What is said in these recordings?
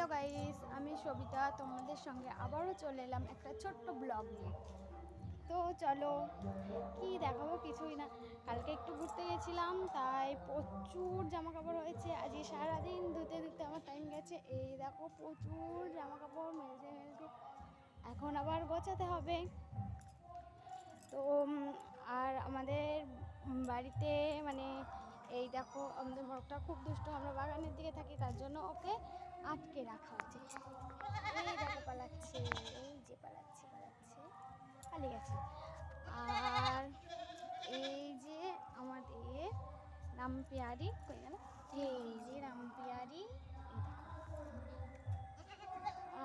Hello guys, আমি সবিতা, তোমাদের সঙ্গে আবারও চলে এলাম একটা ছোট্ট ব্লগ নিয়ে। তো চলো, কি দেখাবো কিছুই না। কালকে একটু ঘুরতে গেছিলাম, তাই প্রচুর জামা কাপড় হয়েছে। আজকে সারাদিন ধুতে ধুতে আমার টাইম গেছে। এই দেখো, প্রচুর জামা কাপড় মেলছে মেলছে। এখন আবার গোছাতে হবে। তো আর আমাদের বাড়িতে মানে এই দেখো, আমাদের মোরগটা খুব দুষ্ট, আমরা বাগানের দিকে থাকি, তার জন্য ওকে আটকে রাখা হচ্ছে এই দেখো, পালাচ্ছে, এই যে পালাচ্ছে পালাচ্ছে। পালিয়ে গেছে। আর এই যে আমাদের রাম পেয়ারি কই গেল? এই যে রাম পেয়ারি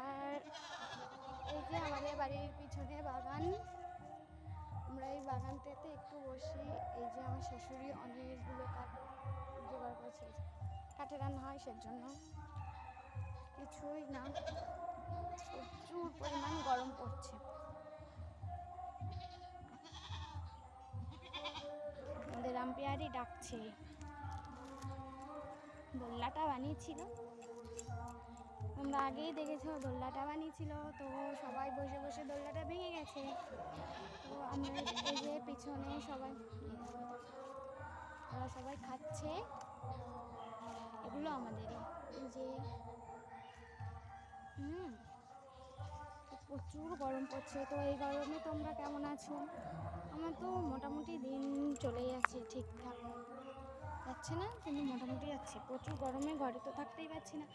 আর এই যে আমাদের বাড়ির পিছনে বাগান, আমরা এই বাগানটাতে একটু বসি এই যে আমার শাশুড়ি অনেকগুলো কাঠ জোগাড় করেছে কাঠে রান্না হয় সেজন্য। কিছুই না। প্রচুর পরিমাণ গরম পড়ছে। আমাদের রামপিয়ারি ডাকছে। দোল্লাটা বানিয়েছিল। তোমরা আগেই দেখেছ, দোল্লাটা বানিয়েছিল। তো সবাই বসে বসে দোল্লাটা ভেঙে গেছে। তো আমরা যে পিছনে সবাই, ওরা সবাই খাচ্ছে। এগুলো আমাদেরই। যে হুম। প্রচুর গরম পড়ছে। তো এই গরমে তোমরা কেমন আছো? আমার তো মোটামুটি দিন চলে যাচ্ছে ঠিকঠাক। যাচ্ছে না, কিন্তু মোটামুটি যাচ্ছে। প্রচুর গরমে ঘরে তো থাকতেই পারছি না।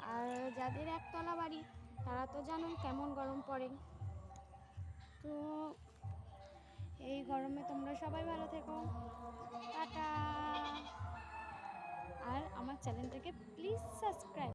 আর যাদের একতলা বাড়ি, তারা তো জানো কেমন গরম পড়ে। তো এই গরমে তোমরা সবাই ভালো থেকো। টাটা। আর আমার চ্যানেলটাকে প্লিজ সাবস্ক্রাইব